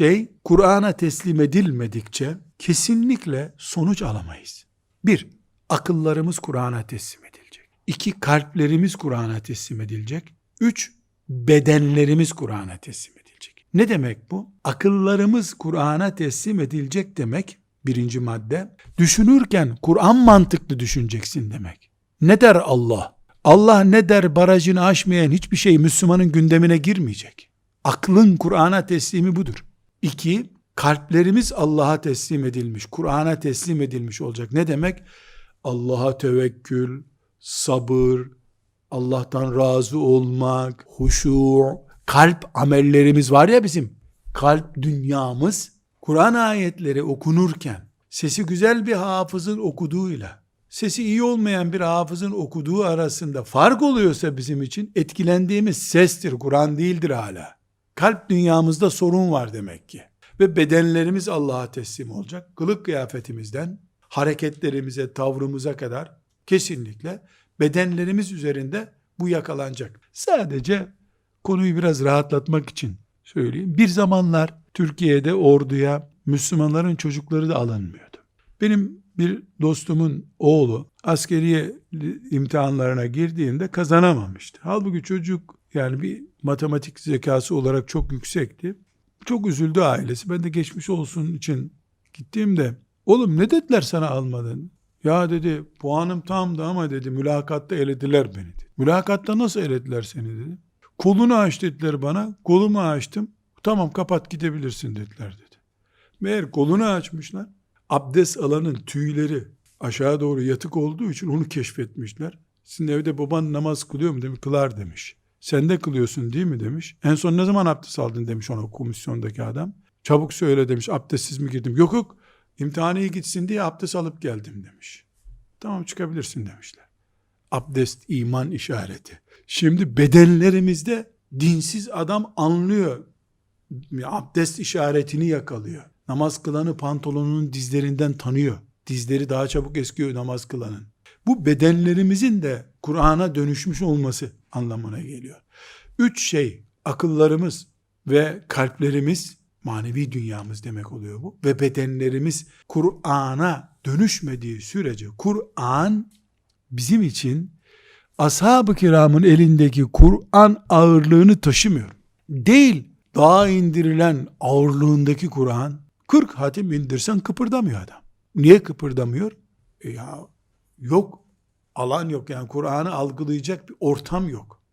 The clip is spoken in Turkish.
şey Kur'an'a teslim edilmedikçe kesinlikle sonuç alamayız. Bir, akıllarımız Kur'an'a teslim edilecek. İki, kalplerimiz Kur'an'a teslim edilecek. Üç, bedenlerimiz Kur'an'a teslim edilecek. Ne demek bu? Akıllarımız Kur'an'a teslim edilecek demek birinci madde. Düşünürken Kur'an mantıklı düşüneceksin demek. Ne der Allah? Allah ne der barajını aşmayan hiçbir şey Müslümanın gündemine girmeyecek. Aklın Kur'an'a teslimi budur. İki, kalplerimiz Allah'a teslim edilmiş, Kur'an'a teslim edilmiş olacak. Ne demek? Allah'a tevekkül, sabır, Allah'tan razı olmak, huşu, kalp amellerimiz var ya bizim. Kalp dünyamız Kur'an ayetleri okunurken sesi güzel bir hafızın okuduğuyla sesi iyi olmayan bir hafızın okuduğu arasında fark oluyorsa bizim için etkilendiğimiz sestir, Kur'an değildir hala. Kalp dünyamızda sorun var demek ki. Ve bedenlerimiz Allah'a teslim olacak. Kılık kıyafetimizden hareketlerimize, tavrımıza kadar kesinlikle bedenlerimiz üzerinde bu yakalanacak. Sadece konuyu biraz rahatlatmak için söyleyeyim. Bir zamanlar Türkiye'de orduya Müslümanların çocukları da alınmıyordu. Benim bir dostumun oğlu askeriye imtihanlarına girdiğinde kazanamamıştı. Halbuki çocuk yani bir matematik zekası olarak çok yüksekti. Çok üzüldü ailesi. Ben de geçmiş olsun için gittiğimde oğlum ne dediler sana almadın? Ya dedi puanım tamdı ama dedi mülakatta elediler beni dedi. Mülakatta nasıl elediler seni dedi. Kolunu aç dediler bana. Kolumu açtım. Tamam kapat gidebilirsin dediler dedi. Meğer kolunu açmışlar. Abdest alanın tüyleri aşağı doğru yatık olduğu için onu keşfetmişler. Sizin evde baban namaz kılıyor mu demiş. Kılar demiş. Sen de kılıyorsun değil mi demiş. En son ne zaman abdest aldın demiş ona komisyondaki adam. Çabuk söyle demiş abdestsiz mi girdim. Yok yok imtihanı iyi gitsin diye abdest alıp geldim demiş. Tamam çıkabilirsin demişler. Abdest iman işareti. Şimdi bedenlerimizde dinsiz adam anlıyor. Abdest işaretini yakalıyor. Namaz kılanı pantolonunun dizlerinden tanıyor. Dizleri daha çabuk eskiyor namaz kılanın. Bu bedenlerimizin de Kur'an'a dönüşmüş olması anlamına geliyor. Üç şey akıllarımız ve kalplerimiz manevi dünyamız demek oluyor bu ve bedenlerimiz Kur'an'a dönüşmediği sürece Kur'an bizim için ashab-ı kiramın elindeki Kur'an ağırlığını taşımıyor. Değil dağa indirilen ağırlığındaki Kur'an 40 hatim indirsen kıpırdamıyor adam. Niye kıpırdamıyor? E ya yok alan yok yani Kur'an'ı algılayacak bir ortam yok.